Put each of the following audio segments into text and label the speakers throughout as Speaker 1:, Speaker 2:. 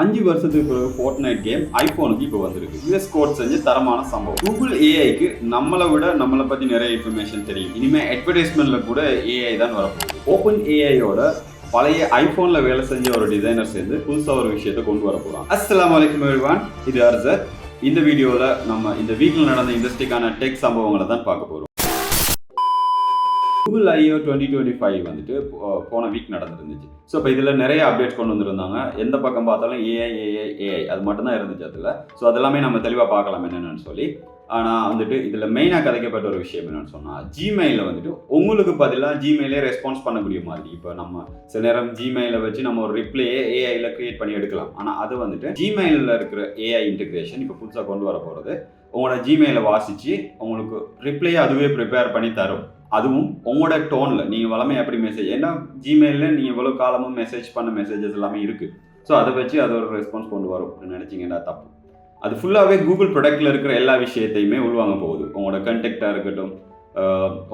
Speaker 1: அஞ்சு வருஷத்துக்கு பிறகு ஃபோர்ட் நைட் கேம் ஐபோனுக்கு இப்போ வந்திருக்கு. யூஎஸ் கோட் செஞ்ச தரமான சம்பவம். கூகுள் ஏஐக்கு நம்மளை விட நம்மளை பற்றி நிறைய இன்ஃபர்மேஷன் தெரியும். இனிமேல் அட்வர்டைஸ்மெண்ட்டில் கூட ஏஐ தான் வரப்போகுது. ஓப்பன் ஏஐயோட பழைய ஐஃபோனில் வேலை செஞ்ச ஒரு டிசைனர் சேர்ந்து புதுசாக ஒரு விஷயத்தை கொண்டு வர போகிறான் அஸ்லாம் வலைக்கம் எவ்ரிவான் இது அர்சர் இந்த வீடியோவில் நம்ம இந்த வீக்கில் நடந்த இண்டஸ்ட்ரிக்கான டெக் சம்பவங்களை தான் பார்க்க போகிறோம் Google IO twenty twenty five வந்துட்டு போ- போன வீக் நடந்துருந்துச்சு. ஸோ இப்போ இதில் நிறைய அப்டேட்ஸ் கொண்டு வந்திருந்தாங்க. எந்த பக்கம் பார்த்தாலும் ஏஐ ஏஐ ஏஐ அது மட்டும்தான் இருந்துச்சு அதில். ஸோ அதெல்லாமே நம்ம தெளிவாக பார்க்கலாம் என்னென்னு சொல்லி. ஆனால் வந்துட்டு இதில் மெயினாக கதைக்கப்பட்ட ஒரு விஷயம் என்னென்னு சொன்னால் ஜிமெயிலில் வந்துட்டு உங்களுக்கு பதிலாக ஜிமெயிலே ரெஸ்பான்ஸ் பண்ணக்கூடிய மாதிரி. இப்போ நம்ம சில நேரம் ஜிமெயிலை வச்சு நம்ம ஒரு ரிப்ளையே ஏஐயில் க்ரியேட் பண்ணி எடுக்கலாம். ஆனால் அது வந்துட்டு ஜிமெயிலில் இருக்கிற ஏஐ இன்டெகிரேஷன் இப்போ புதுசாக கொண்டு வர போகிறது உங்களோட ஜிமெயிலை வாசித்து உங்களுக்கு ரிப்ளையை அதுவே ப்ரிப்பேர் பண்ணி தரும். அதுவும் உங்களோட டோனில் நீங்கள் வளமை எப்படி மெசேஜ் ஏன்னா ஜிமெயிலில் நீங்கள் எவ்வளோ காலமும் மெசேஜ் பண்ண மெசேஜஸ் எல்லாமே இருக்குது ஸோ அதை வச்சு அது ஒரு ரெஸ்பான்ஸ் கொண்டு வரும். நினச்சிங்கன்னா தப்பு. அது ஃபுல்லாகவே கூகுள் ப்ரொடக்டில் இருக்கிற எல்லா விஷயத்தையுமே உள்வாங்க போகுது. உங்களோட கண்டெக்டாக இருக்கட்டும்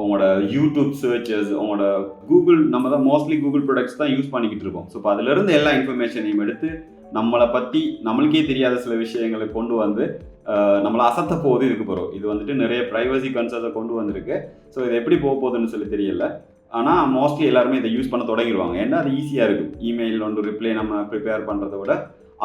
Speaker 1: உங்களோட யூடியூப் சர்ச்சஸ் உங்களோட கூகுள் நம்ம தான் மோஸ்ட்லி கூகுள் ப்ராடக்ட்ஸ் தான் யூஸ் பண்ணிக்கிட்டு இருக்கோம். ஸோ இப்போ அதிலிருந்து எல்லா இன்ஃபர்மேஷனையும் எடுத்து நம்மளை பற்றி நம்மளுக்கே தெரியாத சில விஷயங்களை கொண்டு வந்து நம்மளை அசத்த போகுது இதுக்கு போகிறோம் இது வந்துட்டு நிறைய ப்ரைவசி கன்சர்ஸை கொண்டு வந்திருக்கு. ஸோ இது எப்படி போக போகுதுன்னு சொல்லி தெரியல. ஆனால் மோஸ்ட்லி எல்லாருமே இதை யூஸ் பண்ண தொடங்கிடுவாங்க. ஏன்னா அது ஈஸியாக இருக்கும். இமெயில் ஒன்று ரிப்ளை நம்ம ப்ரிப்பேர் பண்ணுறத விட.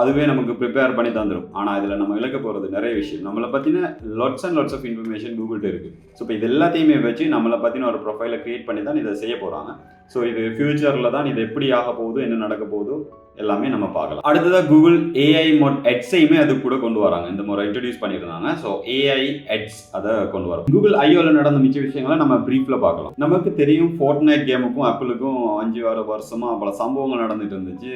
Speaker 1: அதுவே நமக்கு ப்ரிப்பேர் பண்ணி தந்துடும் ஆனால் இதில் நம்ம இழக்க போகிறது நிறைய விஷயம். நம்மளை பற்றின lots and lots of information கூகுள்கிட்ட இருக்குது ஸோ இப்போ இது எல்லாத்தையுமே வச்சு நம்மளை பற்றின ஒரு ப்ரொஃபைலை க்ரியேட் பண்ணி தான் இதை செய்ய போகிறாங்க ஸோ இது ஃபியூச்சரில் தான் இது எப்படி ஆக போகுது என்ன நடக்க போகுதோ எல்லாமே நம்ம பார்க்கலாம். அடுத்ததாக கூகுள் ஏஐ மோட் எட்ஸையுமே அது கூட கொண்டு வராங்க. இந்த முறை இன்ட்ரடியூஸ் பண்ணியிருந்தாங்க. ஸோ ஏஐ எட்ஸ் அதை கொண்டு வரோம் கூகுள் ஐஓவில் நடந்த மிச்ச விஷயங்களை நம்ம ப்ரீஃபில் பார்க்கலாம். நமக்கு தெரியும் ஃபோர்ட் நைட் கேமுக்கும் ஆப்பிளுக்கும் அஞ்சு ஆறு வருஷமாக பல சம்பவங்கள் நடந்துட்டு இருந்துச்சு.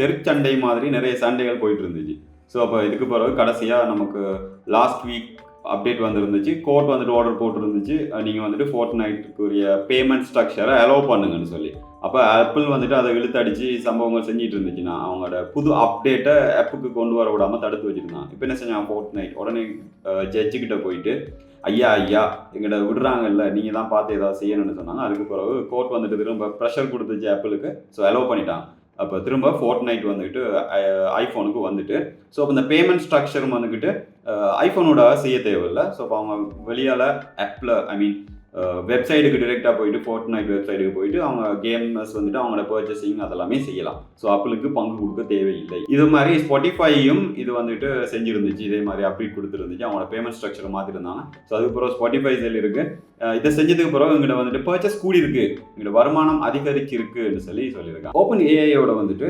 Speaker 1: தெருச்சண்டை மாதிரி நிறைய சண்டைகள் போயிட்டு இருந்துச்சு ஸோ அப்போ இதுக்கு பிறகு கடைசியாக நமக்கு லாஸ்ட் வீக் அப்டேட் வந்துருந்துச்சு. கோர்ட் வந்துட்டு ஆர்டர் போட்டுருந்துச்சு. நீங்கள் வந்துட்டு ஃபோர்ட் நைட்டுக்குரிய பேமெண்ட் ஸ்ட்ரக்சரை அலோவ் பண்ணுங்கன்னு சொல்லி. அப்போ ஆப்பிள் வந்துட்டு அதை இழுத்தடிச்சு சம்பவங்கள் செஞ்சுட்டு இருந்துச்சுன்னா அவங்களோட புது அப்டேட்டை ஆப்புக்கு கொண்டு வர விடாமல் தடுத்து வச்சுருந்தான் இப்போ என்ன செஞ்சான் ஃபோர்ட் நைட் உடனே ஜட்ஜுக்கிட்ட போயிட்டு ஐயா ஐயா எங்கிட்ட விடுறாங்கல்ல நீங்கள் தான் பார்த்து ஏதாவது செய்யணும்னு சொன்னாங்க. அதுக்கு பிறகு கோர்ட் வந்துட்டு திரும்ப ப்ரெஷர் கொடுத்துச்சு ஆப்பிளுக்கு ஸோ அலோவ் பண்ணிட்டான் அப்போ திரும்ப ஃபோர்ட் நைட் வந்துட்டு ஐஃபோனுக்கு வந்துட்டு ஸோ அப்போ இந்த பேமெண்ட் ஸ்ட்ரக்சரும் வந்துக்கிட்டு ஐஃபோனோட செய்ய தேவையில்லை. ஸோ இப்போ அவங்க வெளியால் ஆப்பில் ஐ மீன் வெப்சைட்டுக்கு டிரெக்டாக போயிட்டு ஃபோர்ட் நைட் வெப்சைட்டுக்கு போயிட்டு அவங்க கேமர்ஸ் வந்துட்டு அவங்களோட பர்ச்சேசிங் அதெல்லாமே செய்யலாம். ஸோ அப்பளுக்கு பங்கு கொடுக்க தேவையில்லை. இது மாதிரி ஸ்பாட்டிஃபையும் இது வந்துட்டு செஞ்சிருந்துச்சு. இதே மாதிரி அப்டேட் கொடுத்துருந்துச்சு. அவங்களோட பேமெண்ட் ஸ்ட்ரக்சர் மாற்றிருந்தாங்க ஸோ அதுக்கு ஸ்பாட்டிஃபை செல் இருக்குது இதை செஞ்சதுக்கு பிறகு எங்கிட்ட வந்துட்டு பர்ச்சேஸ் கூடி இருக்கு. எங்கிட்ட வருமானம் அதிகரிச்சிருக்குன்னு சொல்லி சொல்லியிருக்காங்க. ஓப்பன் ஏஐயோட வந்துட்டு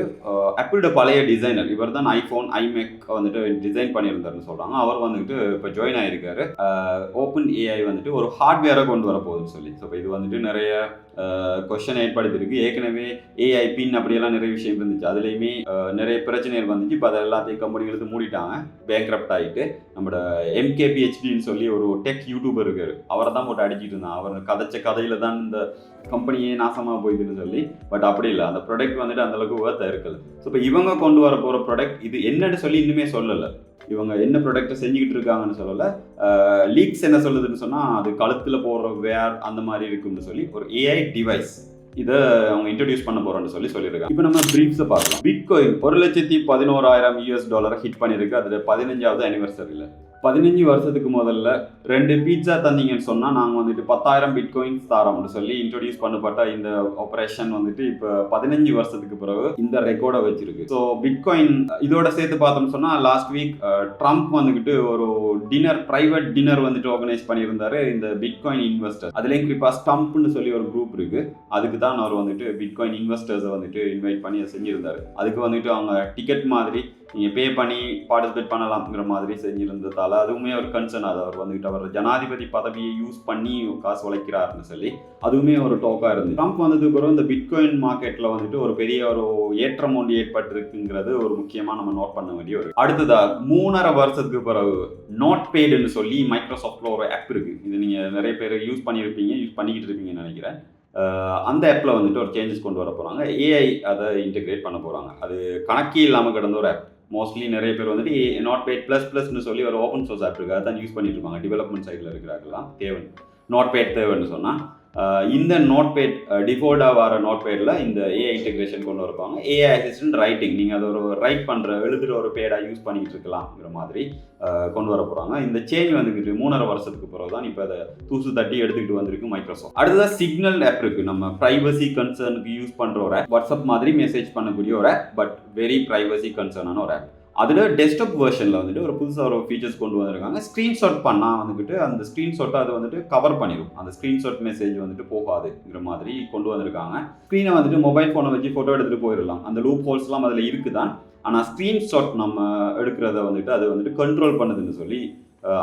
Speaker 1: ஆப்பிளோட பழைய டிசைனர் இவர் தான் ஐஃபோன் ஐமேக் வந்துட்டு டிசைன் பண்ணியிருந்தாருன்னு சொல்கிறாங்க அவர் வந்துட்டு இப்போ ஜாயின் ஆயிருக்காரு. ஓப்பன் ஏஐ வந்துட்டு ஒரு ஹார்ட்வேரை கொண்டு வர போகுதுன்னு சொல்லி. ஸோ இப்போ இது வந்துட்டு நிறைய கொஷன் ஏற்படுத்தியிருக்கு. ஏற்கனவே ஏஐ பின் அப்படியெல்லாம் நிறைய விஷயம் இருந்துச்சு. அதுலேயுமே நிறைய பிரச்சனைகள் வந்துச்சு. இப்போ அதை எல்லாத்தையும் கம்பெனிகளுக்கு மூடிட்டாங்க. பேங்க்ரப்ட் ஆகிட்டு நம்மளோட எம்கேபிஹெச்டின்னு சொல்லி ஒரு டெக் யூடியூபர் இருக்காரு. அவரை தான் போட்டு அடிச்சிட்டு இருந்தான். அவர் கதைச்ச கதையில தான் இந்த கம்பெனியே நாசமாக போயிதுன்னு சொல்லி. பட் அப்படி இல்லை. அந்த ப்ராடக்ட் வந்துட்டு அந்தளவுக்கு ஒர்த்தாக இருக்குது ஸோ இப்போ இவங்க கொண்டு வர போகிற ப்ராடக்ட் இது என்னன்னு சொல்லி இன்னுமே சொல்லலை. இவங்க என்ன ப்ராடக்ட்டை செஞ்சுக்கிட்டு இருக்காங்கன்னு சொல்லலை. லீக்ஸ் என்ன சொல்லுதுன்னு சொன்னால் அது கழுத்தில் போடுற வேர் அந்த மாதிரி இருக்கும்னு சொல்லி ஒரு ஏஐ டிவைஸ் இதை அவங்க இன்ட்ரடியூஸ் பண்ண போறோம்னு சொல்லி சொல்லியிருக்காங்க. இப்போ நம்ம ப்ரீஃப்ஸை பார்க்கலாம். பிட்காயின் ஒரு லட்சத்தி பதினோராயிரம் யூஎஸ் டாலரை ஹிட் பண்ணியிருக்கு. அதில் பதினஞ்சாவது அனிவர்சரியில் பதினஞ்சு வருஷத்துக்கு முதல்ல ரெண்டு பீட்சா தந்தீங்கன்னு சொன்னால் நாங்கள் வந்துட்டு பத்தாயிரம் பிட்காயின்ஸ் தாரோம்னு சொல்லி இன்ட்ரடியூஸ் பண்ணப்பட்ட இந்த ஆப்ரேஷன் வந்துட்டு இப்போ பதினஞ்சு வருஷத்துக்கு பிறகு இந்த ரெக்கார்டை வச்சிருக்கு. ஸோ பிட்காயின் இதோட சேர்த்து பார்த்தோம்னு சொன்னால் லாஸ்ட் வீக் ட்ரம்ப் வந்துக்கிட்டு ஒரு டின்னர் ப்ரைவேட் டின்னர் வந்துட்டு ஆர்கனைஸ் பண்ணியிருந்தாரு இந்த பிட்காயின் இன்வெஸ்டர் அதுலேயும் குறிப்பாக ஸ்டம்ப்னு சொல்லி ஒரு குரூப் இருக்கு. அதுக்கு தான் அவர் வந்துட்டு பிட்காயின் இன்வெஸ்டர்ஸை வந்துட்டு இன்வைட் பண்ணி செஞ்சிருந்தாரு. அதுக்கு வந்துட்டு அவங்க டிக்கெட் மாதிரி நீங்கள் பே பண்ணி பார்ட்டிசிபேட் பண்ணலாம்ங்கிற மாதிரி செஞ்சுருந்ததால் அதுவுமே ஒரு கன்சர்ன் அது அவர் வந்துட்டு அவர் ஜனாதிபதி பதவியை யூஸ் பண்ணி காசு உழைக்கிறாருன்னு சொல்லி அதுவுமே ஒரு டோக்காக இருந்துச்சு ட்ரம்ப் வந்ததுக்கு பிறகு இந்த பிட்காயின் மார்க்கெட்டில் வந்துட்டு ஒரு பெரிய ஒரு ஏற்றம் ஒன்று ஏற்பட்டிருக்குங்கிறது ஒரு முக்கியமாக நம்ம நோட் பண்ண வேண்டிய ஒரு அடுத்ததாக மூணரை வருஷத்துக்கு பிறகு நோட் பேடுன்னு சொல்லி மைக்ரோசாஃப்ட்ல ஒரு ஆப் இருக்குது இது நீங்கள் நிறைய பேர் யூஸ் பண்ணியிருப்பீங்க யூஸ் பண்ணிக்கிட்டு இருப்பீங்கன்னு நினைக்கிறேன். அந்த ஆப்பில் வந்துட்டு ஒரு சேஞ்சஸ் கொண்டு வர போகிறாங்க ஏஐ அதை இன்டெகிரேட் பண்ண போகிறாங்க அது கணக்கே இல்லாமல் கிடந்த ஒரு ஆப் மோஸ்ட்லி நிறைய பேர் வந்துட்டு நாட் பேட் ப்ளஸ் ப்ளஸ்னு சொல்லி ஒரு ஓப்பன் சோர்ஸ் ஆப் இருக்குது அதான் யூஸ் பண்ணிட்டு இருப்பாங்க. டெவலப்மெண்ட் சைடில் இருக்கிறாங்கலாம் தேவன் நாட் பேட் தேவைன்னு சொன்னால் இந்த நோட்பேட் பேட் வர நோட்பேடில் இந்த ஏஐ இன்டெகிரேஷன் கொண்டு வருவாங்க ஏஐ அசிஸ்டன்ட் ரைட்டிங் நீங்கள் அதை ஒரு ரைட் பண்ணுற எழுதுகிற ஒரு பேடாக யூஸ் பண்ணிக்கிட்டு இருக்கலாம்ங்கிற மாதிரி கொண்டு வர போகிறாங்க இந்த சேஞ்ச் வந்துக்கிட்டு மூணரை வருஷத்துக்கு பிறகு தான் இப்போ அதை தூசு தட்டி எடுத்துக்கிட்டு வந்திருக்கு மைக்ரோசாஃப்ட் அடுத்ததாக சிக்னல் ஆப் இருக்குது நம்ம ப்ரைவசி கன்சர்னுக்கு யூஸ் பண்ணுற ஒரு ஆப் வாட்ஸ்அப் மாதிரி மெசேஜ் பண்ணக்கூடிய ஒரு ஆப் பட் வெரி ப்ரைவசி கன்சர்னான ஒரு ஆப் அதில் டெஸ்க்டாப் வெர்ஷனில் வந்துட்டு ஒரு புதுசாக ஒரு ஃபீச்சர்ஸ் கொண்டு வந்திருக்காங்க. ஸ்க்ரீன்ஷாட் பண்ணால் வந்துட்டு அந்த ஸ்க்ரீன்ஷாட்டை அது வந்துட்டு கவர் பண்ணிடும் அந்த ஸ்க்ரீன்ஷாட் மெசேஜ் வந்துட்டு போகாதுங்கிற மாதிரி கொண்டு வந்திருக்காங்க. ஸ்க்ரீனை வந்துட்டு மொபைல் ஃபோனை வச்சு ஃபோட்டோ எடுத்துகிட்டு போயிடலாம் அந்த லூப் ஹோல்ஸ்லாம் அதில் இருக்குதான். ஆனால் ஸ்க்ரீன்ஷாட் நம்ம எடுக்கிறத வந்துட்டு அது வந்துட்டு கண்ட்ரோல் பண்ணுதுன்னு சொல்லி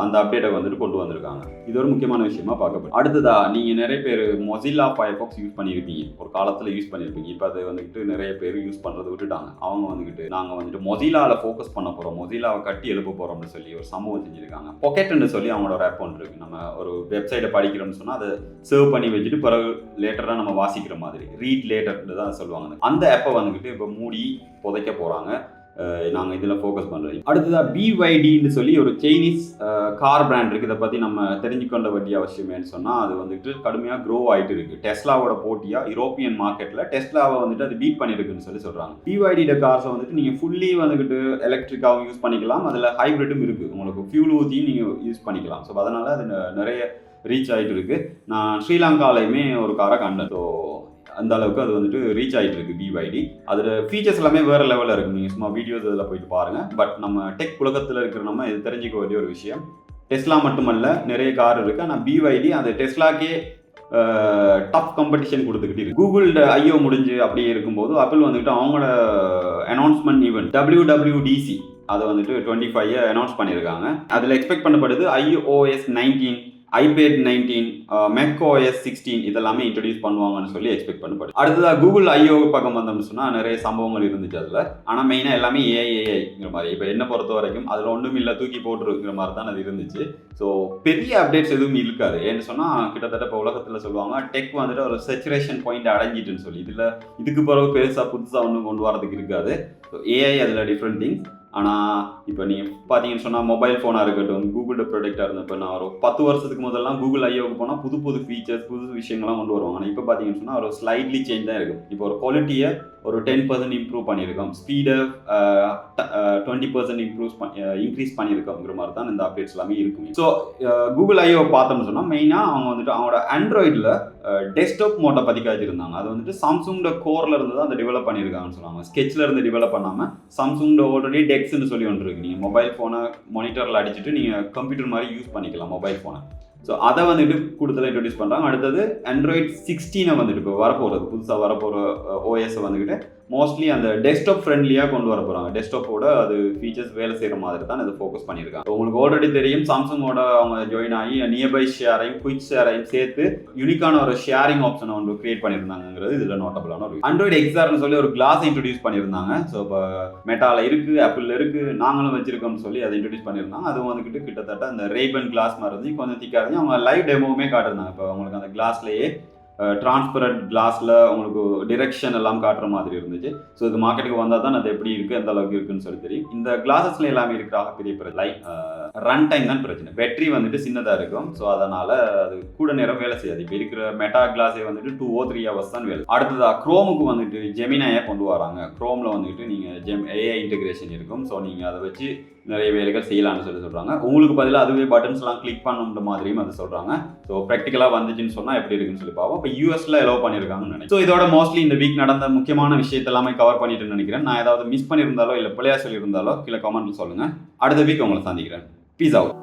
Speaker 1: அந்த அப்டேட்டை வந்துட்டு கொண்டு வந்திருக்காங்க. இது ஒரு முக்கியமான விஷயமா பார்க்கப்படும். அடுத்ததா நீங்கள் நிறைய பேர் மொசில்லா ஃபயர்பாக்ஸ் யூஸ் பண்ணியிருப்பீங்க ஒரு காலத்தில் யூஸ் பண்ணியிருப்பீங்க இப்போ அதை வந்துட்டு நிறைய பேர் யூஸ் பண்ணுறதை விட்டுட்டாங்க. அவங்க வந்துட்டு நாங்கள் வந்துட்டு மொசிலாவில் ஃபோக்கஸ் பண்ண போகிறோம் மொசிலாவை கட்டி எழுப்ப போகிறோம்னு சொல்லி ஒரு சம்பவம் செஞ்சுருக்காங்க. பொக்கெட்னு சொல்லி அவங்களோட ஒரு ஆப் ஒன்று இருக்குது நம்ம ஒரு வெப்சைட்டை படிக்கிறோம்னு சொன்னால் அதை சர்வ் பண்ணி வச்சுட்டு பிறகு லேட்டராக நம்ம வாசிக்கிற மாதிரி. ரீட் லேட்டர்னு தான் சொல்லுவாங்க. அந்த ஆப்பை வந்துக்கிட்டு இப்போ மூடி புதைக்க போகிறாங்க நாங்கள் இதில் ஃபோக்கஸ் பண்ணுறோம் அடுத்ததாக பிஒய்டின்னு சொல்லி ஒரு சைனீஸ் கார் பிராண்ட் இருக்குது இதை பற்றி நம்ம தெரிஞ்சுக்கொண்ட வேண்டிய அவசியமேன்னு சொன்னால் அது வந்துட்டு கடுமையாக க்ரோ ஆகிட்டு இருக்குது டெஸ்லாவோட போட்டியாக யூரோப்பியன் மார்க்கெட்டில் டெஸ்லாவை வந்துட்டு அது பீட் பண்ணியிருக்குன்னு சொல்லி சொல்கிறாங்க பிஒய்டியோட கார்ஸை வந்துட்டு நீங்கள் ஃபுல்லி வந்துக்கிட்டு எலக்ட்ரிக்காகவும் யூஸ் பண்ணிக்கலாம். அதில் ஹைப்ரிட்டும் இருக்குது உங்களுக்கு ஃபியூல் ஊற்றியும் நீங்கள் யூஸ் பண்ணிக்கலாம். ஸோ அதனால் அது நிறைய ரீச் ஆகிட்டு இருக்குது நான் ஸ்ரீலங்காலையுமே ஒரு காரை கண்டேன். ஸோ அந்த அளவுக்கு அது வந்துட்டு ரீச் ஆகிட்டு இருக்கு பிவைடி அதில் ஃபீச்சர்ஸ் எல்லாமே வேறு லெவலில் இருக்குது நீங்கள் சும்மா வீடியோஸ் இதில் போயிட்டு பாருங்கள் பட் நம்ம டெக் உலகத்தில் இருக்கிற நம்ம இது தெரிஞ்சிக்க வேண்டிய ஒரு விஷயம். டெஸ்லா மட்டுமல்ல நிறைய கார் இருக்குது ஆனால் பிவைடி அந்த டெஸ்லாக்கே டஃப் காம்படிஷன் கொடுத்துக்கிட்டு இருக்கு. கூகுள் ஐயோ முடிஞ்சு அப்படியே இருக்கும்போது அப்பிள் வந்துட்டு அவங்களோட அனௌன்ஸ்மெண்ட் ஈவெண்ட் டபிள்யூடபிள்யூடிசி அதை வந்துட்டு டுவெண்ட்டி ஃபைவ் அனௌன்ஸ் பண்ணியிருக்காங்க. அதில் எக்ஸ்பெக்ட் பண்ணப்படுது iOS nineteen iPad nineteen macOS sixteen இதெல்லாமே இன்ட்ரடியூஸ் பண்ணுவாங்கன்னு சொல்லி எக்ஸ்பெக்ட் பண்ணப்படுது. அடுத்ததாக கூகுள் ஐஓ பக்கம் வந்தோம்னு சொன்னால் நிறைய சம்பவங்கள் இருந்துச்சு அதில். ஆனால் மெயினாக எல்லாமே ஏஐஏஐங்கிற மாதிரி. இப்போ என்ன பொறுத்த வரைக்கும் அதில் ஒன்றும் இல்லை தூக்கி போட்டுருங்கிற மாதிரி தான் அது இருந்துச்சு. ஸோ பெரிய அப்டேட்ஸ் எதுவும் இருக்காது. ஏன்னு சொன்னால் கிட்டத்தட்ட இப்போ உலகத்தில் சொல்லுவாங்க டெக் வந்துட்டு ஒரு செச்சுரேஷன் பாயிண்ட் அடைஞ்சிட்டுன்னு சொல்லி. இதில் இதுக்கு பிறகு பெருசாக புதுசாக ஒன்றும் கொண்டு வரதுக்கு இருக்காது. ஸோ ஏஐ அதில் டிஃப்ரெண்ட் திங்ஸ் ஆனால் இப்போ நீங்கள் பார்த்தீங்கன்னு சொன்னால் மொபைல் ஃபோனாக இருக்கட்டும் கூகுளோட ப்ராடக்டாக இருந்தப்போ நான் ஒரு பத்து வருஷத்துக்கு முதல்லாம் கூகுள் ஐயோவுக்கு போனால் புது புது ஃபீச்சர்ஸ் புது விஷயங்கள்லாம் கொண்டு வருவாங்க. ஆனால் இப்போ பார்த்தீங்கன்னு சொன்னால் ஒரு ஸ்லைட்லி சேஞ்ச் தான் இருக்கும் இப்போ ஒரு குவாலிட்டியை ஒரு டென் பர்சன்ட் இம்ப்ரூவ் பண்ணியிருக்கோம். ஸ்பீடை டுவெண்ட்டி பர்சன்ட் இம்ப்ரூவ் இன்க்ரீஸ் பண்ணியிருக்கோங்கிற மாதிரி தான் இந்த அப்டேட்ஸ் எல்லாமே இருக்கும். ஸோ கூகுள் ஐயோ பார்த்தோம்னு சொன்னால் மெயினாக அவங்க வந்துட்டு அவங்களோட ஆண்ட்ராய்டில் டெஸ்க்டாப் மோட்டை பற்றி காய்ச்சிருந்தாங்க அது வந்துட்டு சாம்சங்கோட கோரில் இருந்து தான் அதை டெவலப் பண்ணியிருக்காங்கன்னு சொன்னாங்க. ஸ்கெட்சில் இருந்து டெவலப் பண்ணாமல் சாம்சங்கோட ஆல்ரெடி டெக்ஸ்ன்னு சொல்லி ஒன்று இருக்கு. நீங்கள் மொபைல் ஃபோனை மானிட்டரில் அடிச்சுட்டு நீங்கள் கம்ப்யூட்டர் மாதிரி யூஸ் பண்ணிக்கலாம் மொபைல் ஃபோனை ஸோ அதை வந்துட்டு கூடுதலாக இன்ட்ரடியூஸ் பண்ணுறாங்க அடுத்தது ஆண்ட்ராய்ட் சிக்ஸ்டீனை வந்துட்டு இப்போ வரப்போகிறது புதுசாக வரப்போகிற ஓஎஸை வந்துக்கிட்டு மோஸ்ட்லி அந்த டெஸ்க்டாப் ஃப்ரெண்ட்லியாக கொண்டு வர போகிறாங்க டெஸ்க்டாப்போட அது ஃபீச்சர்ஸ் வேலை செய்கிற மாதிரி தான் இது ஃபோக்கஸ் பண்ணியிருக்காங்க. உங்களுக்கு ஆல்ரெடி தெரியும் சாம்சங்கோட அவங்க ஜாயின் ஆகி நியர்பை ஷேரையும் குயிக் ஷேரையும் சேர்த்து யூனிக்கான ஒரு ஷேரிங் ஆப்ஷனை ஒன்று கிரியேட் பண்ணியிருந்தாங்கிறது இதில் நோட்டபுளான ஒரு ஆண்ட்ராய்டு எக்ஸார்னு சொல்லி ஒரு கிளாஸ் இன்ட்ரடியூஸ் பண்ணியிருந்தாங்க. ஸோ இப்போ மெட்டாவில் இருக்குது ஆப்பிளில் இருக்குது நாங்களும் வச்சிருக்கோம்னு சொல்லி அதை இன்ட்ரடியூஸ் பண்ணியிருந்தாங்க. அதுவும் வந்துக்கிட்டு கிட்டத்தட்ட அந்த ரேபன் கிளாஸ் மாதிரி இருந்து கொஞ்சம் திக்காக இருந்து அவங்க லைவ் டெமோவுமே காட்டிருந்தாங்க இப்போ உங்களுக்கு அந்த கிளாஸ்லேயே டிரான்ஸ்பரண்ட் கிளாஸில் உங்களுக்கு டிரெக்ஷன் எல்லாம் காட்டுற மாதிரி இருந்துச்சு. ஸோ இது மார்க்கெட்டுக்கு வந்தால் தான் அது எப்படி இருக்குது எந்த அளவுக்கு இருக்குன்னு சொல்லி தெரியும். இந்த கிளாஸஸ்ல எல்லாமே இருக்கிற பெரிய பிரச்சனை. ரன் டைம் தான் பிரச்சனை. பேட்டரி வந்துட்டு சின்னதாக இருக்கும். ஸோ அதனால் அது கூட நேரம் வேலை செய்யாது. இப்போ இருக்கிற மெட்டா கிளாஸே வந்துட்டு டூ ஓ த்ரீ ஹவர்ஸ் தான் வேலை. அடுத்ததாக க்ரோமுக்கு வந்துட்டு ஜெமினாயை கொண்டு வராங்க. க்ரோமில் வந்துட்டு நீங்கள் ஜெம் ஏஐ இன்டெகிரேஷன் இருக்கும். ஸோ நீங்கள் அதை வச்சு நிறைய வேலைகள் செய்யலாம்னு சொல்லி சொல்கிறாங்க உங்களுக்கு பதிலாக அதுவே பட்டன்ஸ்லாம் கிளிக் பண்ணுன்ற மாதிரியும் அது சொல்கிறாங்க ஸோ ப்ராக்டிக்கலாக வந்துச்சுன்னு சொன்னால் எப்படி இருக்குன்னு சொல்லி பார்ப்போம். இப்போ யூஎஸ்ல எலோவ் பண்ணியிருக்காங்கன்னு நினைக்கிறேன். ஸோ இதோட மோஸ்ட்லி இந்த வீக் நடந்த முக்கியமான விஷயத்தை எல்லாமே கவர் பண்ணிட்டு நினைக்கிறேன். நான் ஏதாவது மிஸ் பண்ணியிருந்தாலோ இல்லை பிள்ளையா சொல்லியிருந்தாலோ கீழே கமெண்ட்ல சொல்லுங்க. அடுத்த வீக் உங்களை சந்திக்கிறேன். Peace out